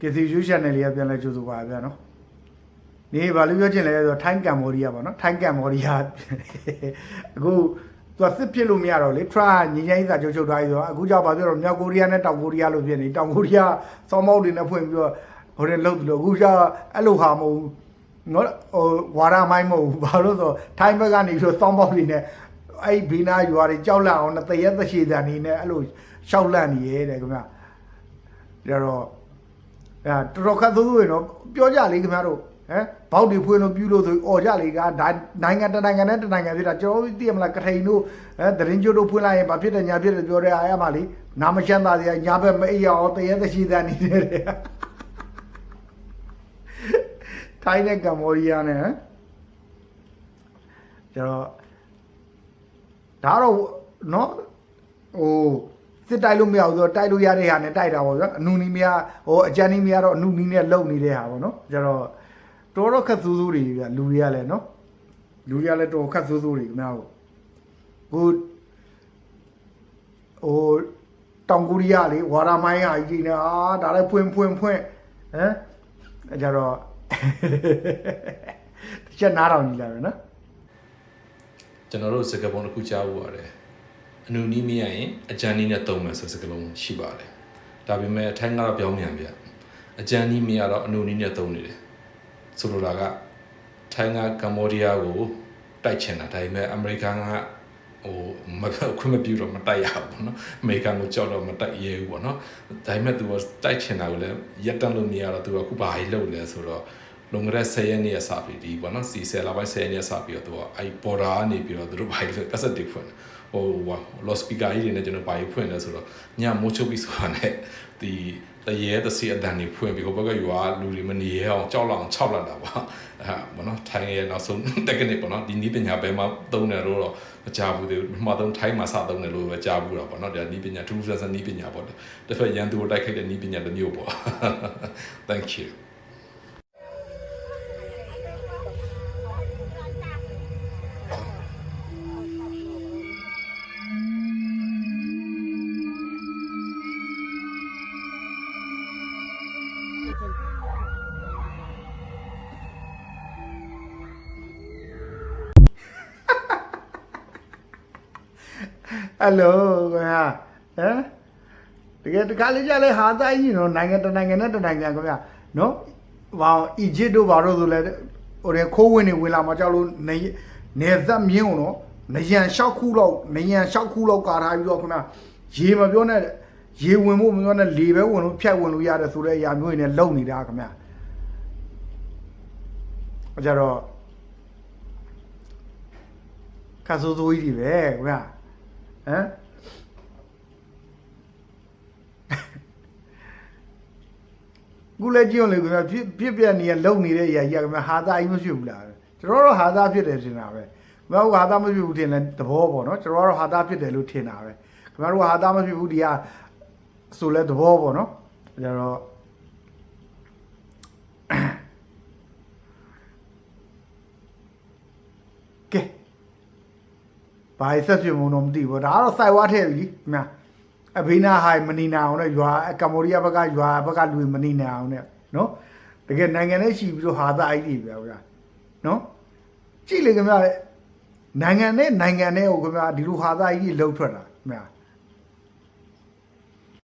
ကစီယူ channel လေးကပြန်လဲကြိုးစားပါဗျာနော်နေဘာလို့ပြောချင်လဲဆိုတော့ထိုင်းကမ်ဘောဒီးယားပေါ့နော်ထိုင်းကမ်ဘောဒီးယားအခုသူကစစ်ဖြစ်လို့မရတော့လေ try ညီညီစာချုပ်ချုပ်ထားပြီးတော့အခုကြောက်ပါပြောတော့မြောက်ကိုရီးယားနဲ့တောင်ကိုရီးယားလို့ဖြစ်နေတောင်ကိုရီးယားစောင်းမောက်တွေနဲ့ဖွင့်ပြီးတော့ဟိုတဲ့လှုပ်တယ်လို့အခုကြောက်အဲ့လိုဟာမဟုတ်ဘူးနော်ဟိုဝါရမိုင်းမဟုတ်ဘူးဘာလို့ဆိုထိုင်းဘက်ကနေပြီးတော့စောင်းမောက်တွေနဲ့အဲ့ဘီနာရွာတွေကြောက်လန့်အောင်နဲ့တရက်သက်ရှိတဲ့အနေနဲ့အဲ့လိုရှောက်လန့်နေရဲတဲ့ခင်ဗျဒါတော့ အဲတော်တော်ခတ်သိုးသိုးရင်တော့ပြောကြလေခင်ဗျားတို့ဟမ်ဘောက်တွေဖွင့်လို့ပြူလို့ဆိုអော်ကြလေကဒါနိုင်ငံတစ်နိုင်ငံနဲ့တစ်နိုင်ငံဖြစ်တာကျွန်တော်တို့သိရမလားကထိန်တို့အဲသတင်းကျိုးတို့ဖွင့်လိုက်ရင်ဘာဖြစ်တယ်ညာဖြစ်တယ်ပြောတဲ့အားရပါလေနာမချမ်းသာစရာညာဘက်မအိပ်ရအောင်တရေသရှိတဲ့နေတယ်ထိုင်းနဲ့ကမ္ဘောဒီးယားနဲ့ဟမ်ကျွန်တော်ဒါတော့နော်ဟို စစ်တိုက်လို့မရဘူးဆိုတော့တိုက်လို့ရတဲ့ဟာနဲ့တိုက်တာပေါ့ဗျာအနုနီးမရဟိုအကြမ်းနီးမရတော့အနုနီးနဲ့လုံနေတဲ့ဟာပေါ့နော်ကျတော့တော်တော်ခက်ဆူးဆူးတွေဗျာလူတွေကလည်းနော်လူတွေကလည်းတော်တော်ခက်ဆူးဆူးတွေခင်ဗျားတို့ဟိုဟိုတောင်ကိုရီးယားလေဝါရာမိုင်းဟာကြီးနေအာဒါလည်းဖွင့်ဖွင့်ဖွင့်ဟမ်အဲကြတော့တစ်ချက်နားတော်ကြီးလာတယ်နော်ကျွန်တော်တို့စကားပုံတစ်ခုကြားဖို့ရတယ် အနုနီးမရရင်အကြံနီးနဲ့သုံးမယ်ဆိုစကားလုံးရှိပါတယ်ဒါပေမဲ့အထိုင်းကတော့ပြောင်းပြန်ပြအကြံနီးမရတော့အနုနီးနဲ့သုံးနေတယ်ဆိုလိုတာကထိုင်းကကမ္ဘောဒီးယားကိုတိုက်ချင်တာဒါပေမဲ့အမေရိကန်ကဟိုမခွင့်မပြုတော့မတိုက်ရဘူးပေါ့နော်အမေရိကန်ကိုကြောက်တော့မတိုက်ရဲဘူးပေါ့နော်ဒါပေမဲ့သူကတိုက်ချင်တာကိုလည်းရက်တန့်လို့မရတော့သူကအခုဘာကြီးလုပ်လဲဆိုတော့ လွန်ခဲ့တဲ့10ရက်နေ့ရစပြီဒီပေါ့နော်စီဆယ်လာပိုင်း10ရက်နေ့စပြီးတော့သူကအဲ့ border ကနေပြီးတော့သူတို့ဘာကြီးလဲကက်ဆက်တွေဖွင့်ဟိုဟို low speaker ကြီးတွေနဲ့ကျွန်တော်ဘာကြီးဖွင့်လဲဆိုတော့ညမိုးချုပ်ပြီးဆိုတာနဲ့ဒီတရေတစီအတန်တွေဖွင့်ပြီးဟိုဘက်ကယူကလူတွေမနေရအောင်ကြောက်လောက်အောင်ခြောက်လာတာပေါ့အဲဘောနော်ထိုင်းရဲ့နောက်ဆုံး technique ပေါ့နော်ဒီနီးပညာဘယ်မှာသုံးတယ်လို့တော့မကြားဘူးသေးဘူးပထမဆုံးထိုင်းမှာစသုံးတယ်လို့ပဲကြားဘူးတော့ပေါ့နော်ဒါနီးပညာထူးဆန်းဆန်းနီးပညာပေါ့တစ်ဖက်ရန်သူကိုတိုက်ခိုက်တဲ့နီးပညာတစ်မျိုးပေါ့ thank you ဟယ်လိုခင်ဗျာဟမ်တကယ်တခါလေးကြလဲဟာသားကြီးနော်နိုင်ငံတစ်နိုင်ငံနဲ့တစ်နိုင်ငံခင်ဗျာနော်ဘာအီဂျစ်တို့ဘာလို့ဆိုလဲဟိုတဲ့ခိုးဝင်နေဝင်လာမှကြောက်လို့နေနေသက်မြင်းအောင်နော်နယံလျှောက်ခုလောက်နယံလျှောက်ခုလောက်ကာထားပြီးတော့ခင်ဗျာရေမပြောနဲ့ရေဝင်ဖို့မပြောနဲ့လေပဲဝင်လို့ဖြတ်ဝင်လို့ရတယ်ဆိုတဲ့အရာမျိုးတွေနဲ့လုံနေတာခင်ဗျာအကြတော့ခါဆိုးဆိုးကြီးတွေပဲခင်ဗျာ ဟမ်ကူလည်းကြည့်အောင်လေခင်ဗျာဖြစ်ဖြစ်ပြနေရလုံနေတဲ့အရာကြီးကခင်ဗျာဟာသားကြီးမဖြစ်ဘူးလားကျွန်တော်တို့ဟာသားဖြစ်တယ်ထင်တာပဲခင်ဗျားတို့ဟာသားမဖြစ်ဘူးထင်တယ်သဘောပေါ့နော်ကျွန်တော်တို့ဟာသားဖြစ်တယ်လို့ထင်တာပဲခင်ဗျားတို့ဟာသားမဖြစ်ဘူးဒီဟာဆိုလဲသဘောပေါ့နော်ကျတော့ကဲ ဘာဆက်ဖြစ်မုံတော့မသိဘူးဒါကတော့စိုက်ဝါထည့်ပြီခင်ဗျာအဘိနာဟိုင်မနီနာအောင်နဲ့ရွာကမ္ဘောဒီးယားဘက်ကရွာဘက်ကလူတွေမနီနာအောင်နဲ့နော်တကယ်နိုင်ငံနဲ့ရှိပြီးတော့ဟာသားအိုက်တွေပဲဗျာနော်ကြည့်လေခင်ဗျာနိုင်ငံနဲ့နိုင်ငံနဲ့ဟိုခင်ဗျာဒီလိုဟာသားကြီးလှုပ်ထွက်တာခင်ဗျာ